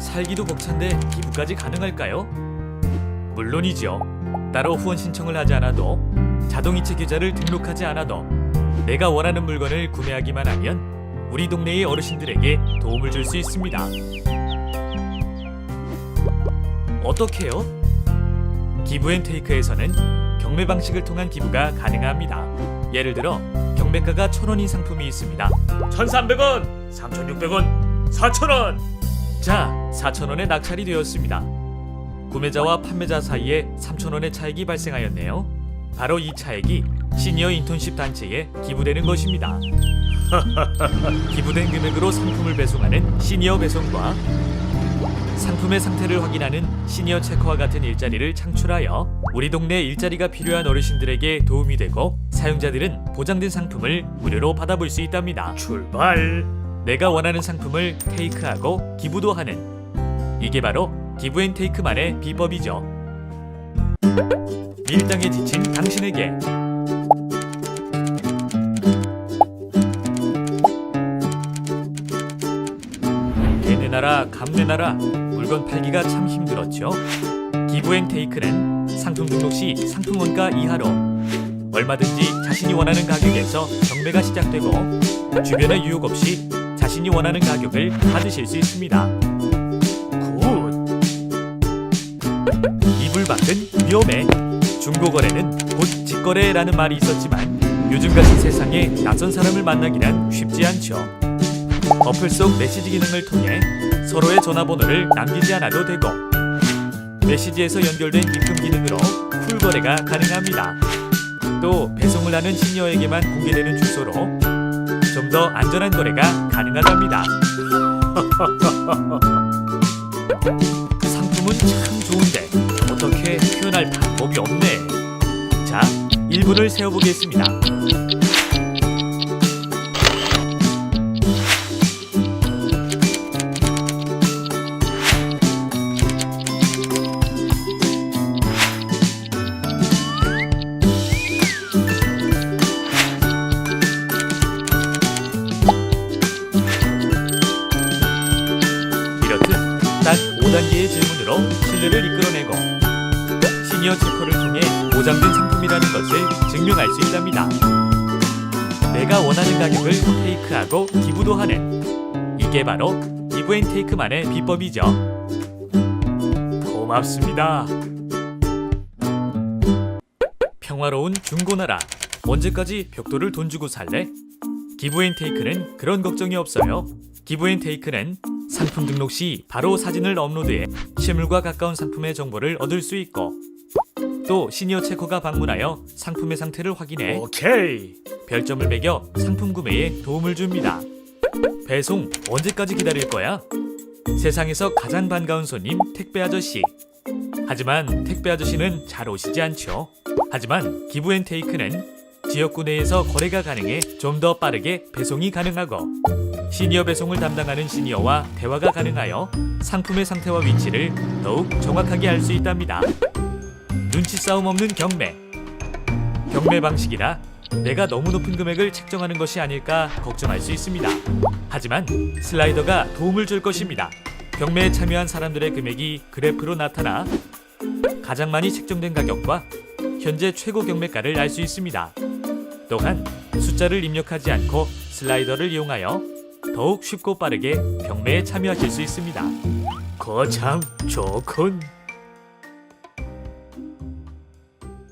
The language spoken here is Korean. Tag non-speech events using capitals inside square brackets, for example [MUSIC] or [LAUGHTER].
살기도 벅찬데 기부까지 가능할까요? 물론이죠. 따로 후원 신청을 하지 않아도 자동이체 계좌를 등록하지 않아도 내가 원하는 물건을 구매하기만 하면 우리 동네의 어르신들에게 도움을 줄 수 있습니다. 어떻게요? 기부앤테이크에서는 경매 방식을 통한 기부가 가능합니다. 예를 들어 경매가가 1,000원인 상품이 있습니다. 1,300원, 3,600원, 4,000원. 자, 4,000원에 낙찰이 되었습니다. 구매자와 판매자 사이에 3,000원의 차익이 발생하였네요. 바로 이 차액이 시니어 인턴십 단체에 기부되는 것입니다. [LAUGHS] 기부된 금액으로 상품을 배송하는 시니어 배송과 상품의 상태를 확인하는 시니어 체커와 같은 일자리를 창출하여 우리 동네 일자리가 필요한 어르신들에게 도움이 되고 사용자들은 보장된 상품을 무료로 받아볼 수 있답니다. 출발! 내가 원하는 상품을 테이크하고 기부도 하는 이게 바로 기브앤테이크만의 비법이죠. 밀당에 지친 당신에게 개내나라 감내나라 물건 팔기가 참 힘들었죠. 기브앤테이크는 상품 등록 시 상품 원가 이하로 얼마든지 자신이 원하는 가격에서 경매가 시작되고 주변의 유혹 없이 자신이 원하는 가격을 받으실 수 있습니다. 위험해. 중고거래는 곧 직거래라는 말이 있었지만 요즘 같은 세상에 낯선 사람을 만나기란 쉽지 않죠. 어플 속 메시지 기능을 통해 서로의 전화번호를 남기지 않아도 되고 메시지에서 연결된 입금 기능으로 쿨 거래가 가능합니다. 또 배송을 하는 시니어에게만 공개되는 주소로 좀 더 안전한 거래가 가능하답니다. [LAUGHS] 상품은 참 좋은데 1분을 세워보겠습니다. 이렇듯 딱 5단계의 질문으로 신뢰를 이끌어내고 시니어 체커를 통해 보장된 상품이라는 것을 증명할 수 있답니다. 내가 원하는 가격을 테이크하고 기부도 하는 이게 바로 기브앤테이크만의 비법이죠. 고맙습니다. 평화로운 중고나라 언제까지 벽돌을 돈 주고 살래? 기브앤테이크는 그런 걱정이 없어요. 기브앤테이크는 상품 등록 시 바로 사진을 업로드해 실물과 가까운 상품의 정보를 얻을 수 있고 또 시니어 체커가 방문하여 상품의 상태를 확인해 오케이 별점을 매겨 상품 구매에 도움을 줍니다. 배송 언제까지 기다릴 거야? 세상에서 가장 반가운 손님 택배 아저씨. 하지만 택배 아저씨는 잘 오시지 않죠. 하지만 기브앤테이크는 지역구 내에서 거래가 가능해 좀 더 빠르게 배송이 가능하고 시니어 배송을 담당하는 시니어와 대화가 가능하여 상품의 상태와 위치를 더욱 정확하게 알 수 있답니다. 눈치 싸움 없는 경매. 경매 방식이라 내가 너무 높은 금액을 책정하는 것이 아닐까 걱정할 수 있습니다. 하지만 슬라이더가 도움을 줄 것입니다. 경매에 참여한 사람들의 금액이 그래프로 나타나 가장 많이 책정된 가격과 현재 최고 경매가를 알 수 있습니다. 또한 숫자를 입력하지 않고 슬라이더를 이용하여 더욱 쉽고 빠르게 경매에 참여하실 수 있습니다. 거참 좋군.